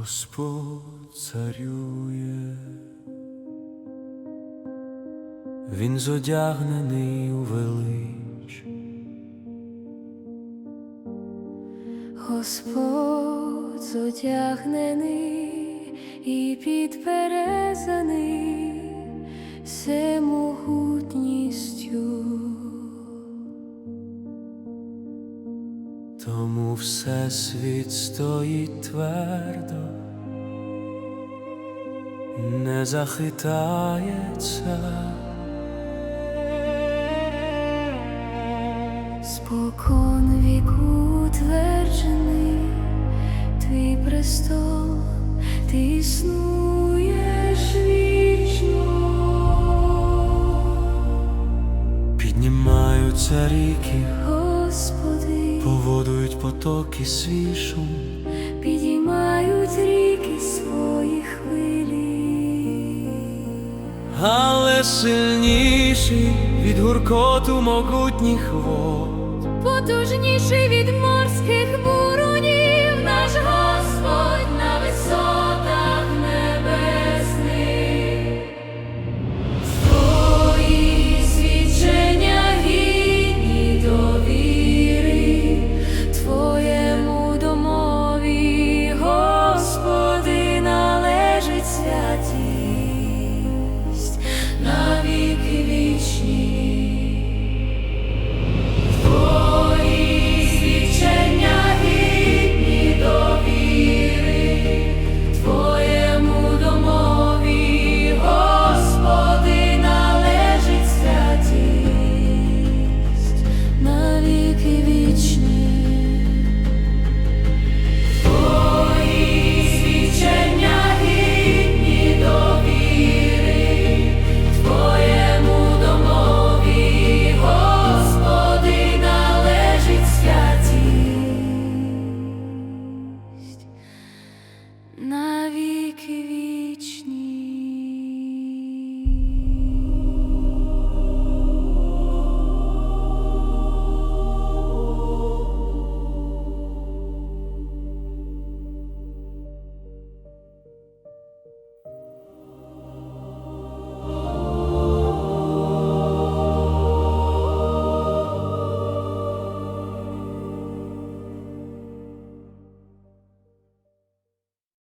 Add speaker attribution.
Speaker 1: Господь царює, він зодягнений у велич,
Speaker 2: Господь зодягнений і підперезаний всемогутністю.
Speaker 1: тому все світ стоїть твердо, не захитається.
Speaker 2: Спокон віку утверджений, твій престол, ти існуєш вічно.
Speaker 1: Піднімаються ріки,
Speaker 2: Господи,
Speaker 1: поводують потоки свій шум, але сильніший від гуркоту могутніх вод.
Speaker 2: Потужніший від морських